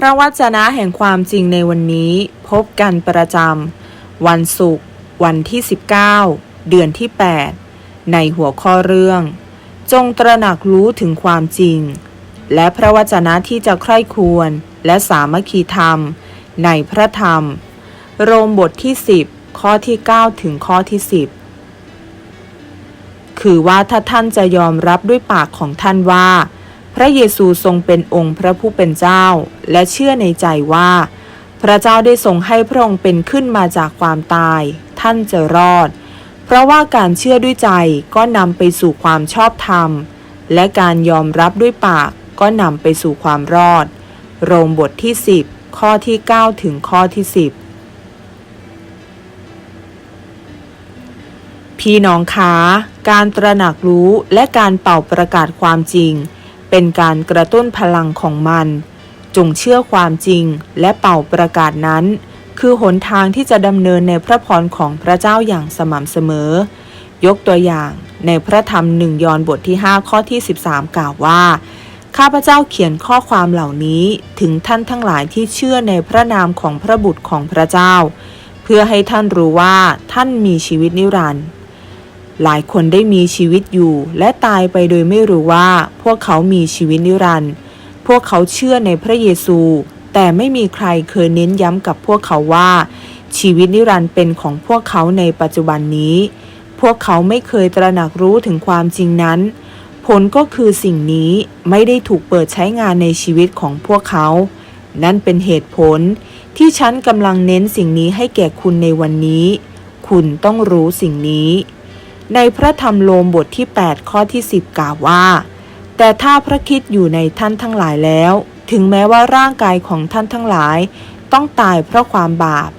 พระวจนะแห่งความจริงในวันนี้พบกันประจำวันศุกร์วันที่ 19 เดือนที่ 8 ในหัวข้อเรื่อง จงตระหนักรู้ถึงความจริง และพระวจนะที่จะใคร่ควรและสามัคคีธรรม ในพระธรรม โรมบทที่ 10 ข้อที่ 9 ถึงข้อที่ 10 คือว่าถ้าท่านจะยอมรับด้วยปากของท่านว่า พระเยซูทรงเป็นองค์พระผู้เป็นเจ้า และเชื่อในใจว่า พระเจ้าได้ทรงให้พระองค์เป็นขึ้นมาจากความตาย ท่านจะรอด เพราะว่าการเชื่อด้วยใจก็นำไปสู่ความชอบธรรม และการยอมรับด้วยปากก็นำไปสู่ความรอด โรมบทที่ 10 ข้อที่ 9 ถึงข้อที่ 10 พี่น้องคะการตระหนักรู้และการเป่าประกาศความจริง เป็นการกระตุ้นพลังของมัน จงเชื่อความจริงและเป่าประกาศนั้น คือหนทางที่จะดำเนินในพระพรของพระเจ้าอย่างสม่ำเสมอ ยกตัวอย่างในพระธรรมหนึ่งยอห์นบทที่ 5 ข้อที่ 13 กล่าวว่า ข้าพเจ้าเขียนข้อความเหล่านี้ถึงท่านทั้งหลายที่เชื่อในพระนามของพระบุตรของพระเจ้า เพื่อให้ท่านรู้ว่าท่านมีชีวิตนิรันดร์ หลายคนได้มีชีวิตอยู่ และตายไปโดยไม่รู้ว่า พวกเขามีชีวิตนิรันดร์พวกเขาเชื่อในพระเยซู แต่ไม่มีใครเคยเน้นย้ำกับพวกเขาว่า ชีวิตนิรันดร์เป็นของพวกเขาในปัจจุบันนี้ พวกเขาไม่เคยตระหนักรู้ถึงความจริงนั้น ผลก็คือสิ่งนี้ไม่ได้ถูกเปิดใช้งานในชีวิตของพวกเขา นั่นเป็นเหตุผลที่ฉันกำลังเน้นสิ่งนี้ให้แก่คุณในวันนี้ คุณต้องรู้สิ่งนี้ ในพระธรรมโลมบทที่ 8 ข้อที่ 10 กล่าวว่า แต่ถ้าพระคิดอยู่ในท่านทั้งหลายแล้ว ถึงแม้ว่าร่างกายของท่านทั้งหลาย ต้องตายเพราะความบาป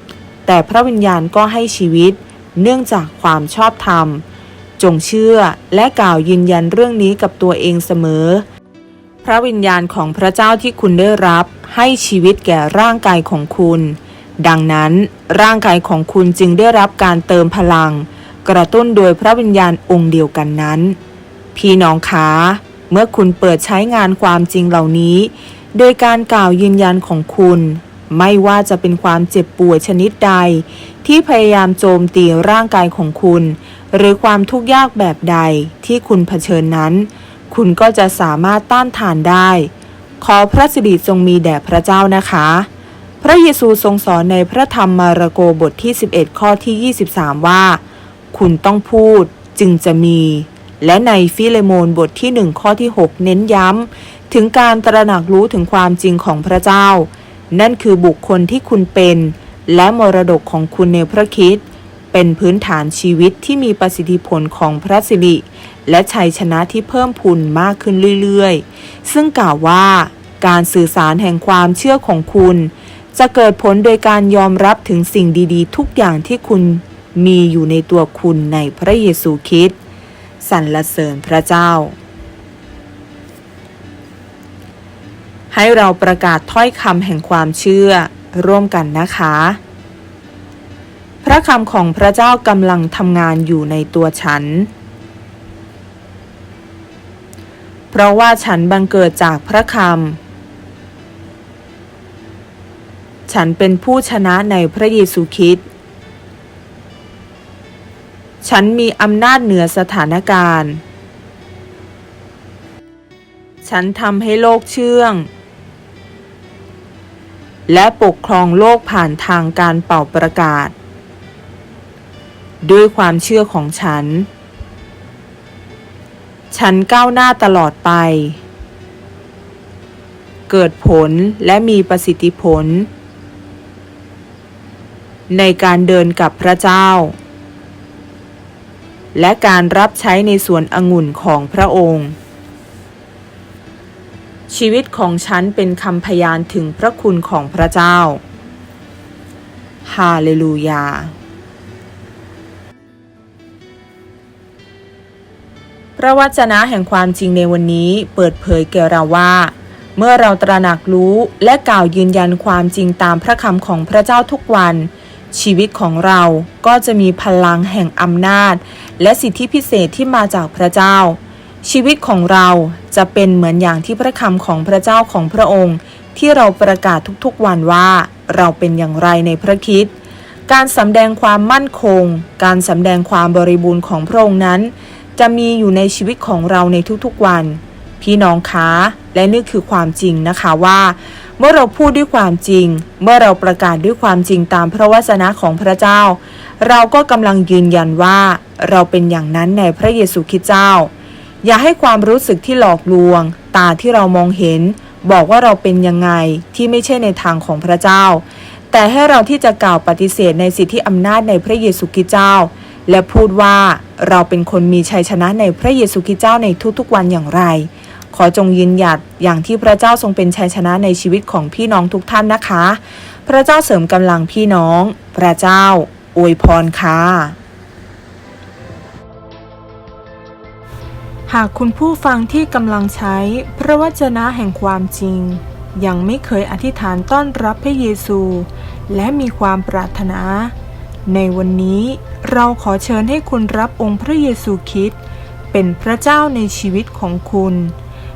แต่พระวิญญาณก็ให้ชีวิต เนื่องจากความชอบธรรม จงเชื่อและกล่าวยืนยันเรื่องนี้กับตัวเองเสมอ พระวิญญาณของพระเจ้าที่คุณได้รับ ให้ชีวิตแก่ร่างกายของคุณ ดังนั้น ร่างกายของคุณจึงได้รับการเติมพลัง กระตุ้นโดยพระวิญญาณองค์เดียวกันนั้น พี่น้องคะเมื่อคุณเปิดใช้งานความจริงเหล่านี้ โดยการกล่าวยืนยันของคุณ ไม่ว่าจะเป็นความเจ็บป่วยชนิดใด ที่พยายามโจมตีร่างกายของคุณ หรือความทุกข์ยากแบบใดที่คุณเผชิญนั้น คุณก็จะสามารถต้านทานได้ ขอพระสิริทรงมีแด่พระเจ้านะคะ พระเยซูทรงสอนในพระธรรมมาระโกบทที่ 11 ข้อที่ 23 ว่า คุณต้องพูดจึงจะมี และในฟิเลโมนบทที่1ข้อที่ 6 เน้นย้ำ ถึงการตระหนักรู้ถึงความจริงของพระเจ้า นั่นคือบุคคลที่คุณเป็น และมรดกของคุณในพระคิดเป็นพื้นฐานชีวิตที่มีประสิทธิผลของพระสิริ และชัยชนะที่เพิ่มพูนมากขึ้นเรื่อยๆ ซึ่งกล่าวว่าการสื่อสารแห่งความเชื่อของคุณ จะเกิดผลโดยการยอมรับถึงสิ่งดีๆ ทุกอย่างที่คุณ มีอยู่ในตัวคุณในพระเยซูคริสต์สรรเสริญพระเจ้า ให้เราประกาศถ้อยคำแห่งความเชื่อร่วมกันนะคะ พระคำของพระเจ้ากำลังทำงานอยู่ในตัวฉัน เพราะว่าฉันบังเกิดจากพระคำฉันเป็นผู้ชนะในพระเยซูคริสต์ ฉันมีอำนาจเหนือสถานการณ์ ฉันทำให้โลกเชื่อง และปกครองโลกผ่านทางการเป่าประกาศ ด้วยความเชื่อของฉัน ฉันก้าวหน้าตลอดไป เกิดผลและมีประสิทธิผล ในการเดินกับพระเจ้า และการรับใช้ในสวนองุ่นของพระองค์ ชีวิตของฉันเป็นคำพยานถึงพระคุณของพระเจ้า ฮาเลลูยาพระวจนะแห่งความจริงในวันนี้เปิดเผยแก่เราว่า เมื่อเราตระหนักรู้และกล่าวยืนยันความจริงตามพระคำของพระเจ้าทุกวัน ชีวิตของเราก็จะมีพลังแห่งอำนาจ และสิทธิพิเศษที่มาจากพระเจ้า ชีวิตของเราจะเป็นเหมือนอย่างที่พระคำของพระเจ้าของพระองค์ ที่เราประกาศทุกๆวันว่า เราเป็นอย่างไรในพระคิดการสำแดงความมั่นคง การสำแดงความบริบูรณ์ของพระองค์นั้น จะมีอยู่ในชีวิตของเราในทุกๆวัน พี่น้องคะและนี่คือความจริงนะคะว่า เมื่อเราพูดด้วยความจริง เมื่อเราประกาศด้วยความจริงตามพระวจนะของพระเจ้า เราก็กำลังยืนยันว่า เราเป็นอย่างนั้นในพระเยซูคริสต์เจ้า อย่าให้ความรู้สึกที่หลอกลวง ตาที่เรามองเห็น บอกว่าเราเป็นยังไงที่ไม่ใช่ในทางของพระเจ้า แต่ให้เราที่จะกล่าวปฏิเสธในสิทธิอำนาจในพระเยซูคริสต์เจ้า และพูดว่าเราเป็นคนมีชัยชนะในพระเยซูคริสต์เจ้าในทุกๆวันอย่างไร ขอจงยืนหยัดอย่างที่พระเจ้าทรงเป็นชัยชนะในชีวิตของพี่น้องทุกท่านนะคะ พระเจ้าเสริมกำลังพี่น้อง พระเจ้าอวยพรค่ะหากคุณผู้ฟังที่กำลังใช้พระวจนะแห่งความจริง ยังไม่เคยอธิษฐานต้อนรับพระเยซู และมีความปรารถนา ในวันนี้เราขอเชิญให้คุณรับองค์พระเยซูคริสต์เป็นพระเจ้าในชีวิตของคุณ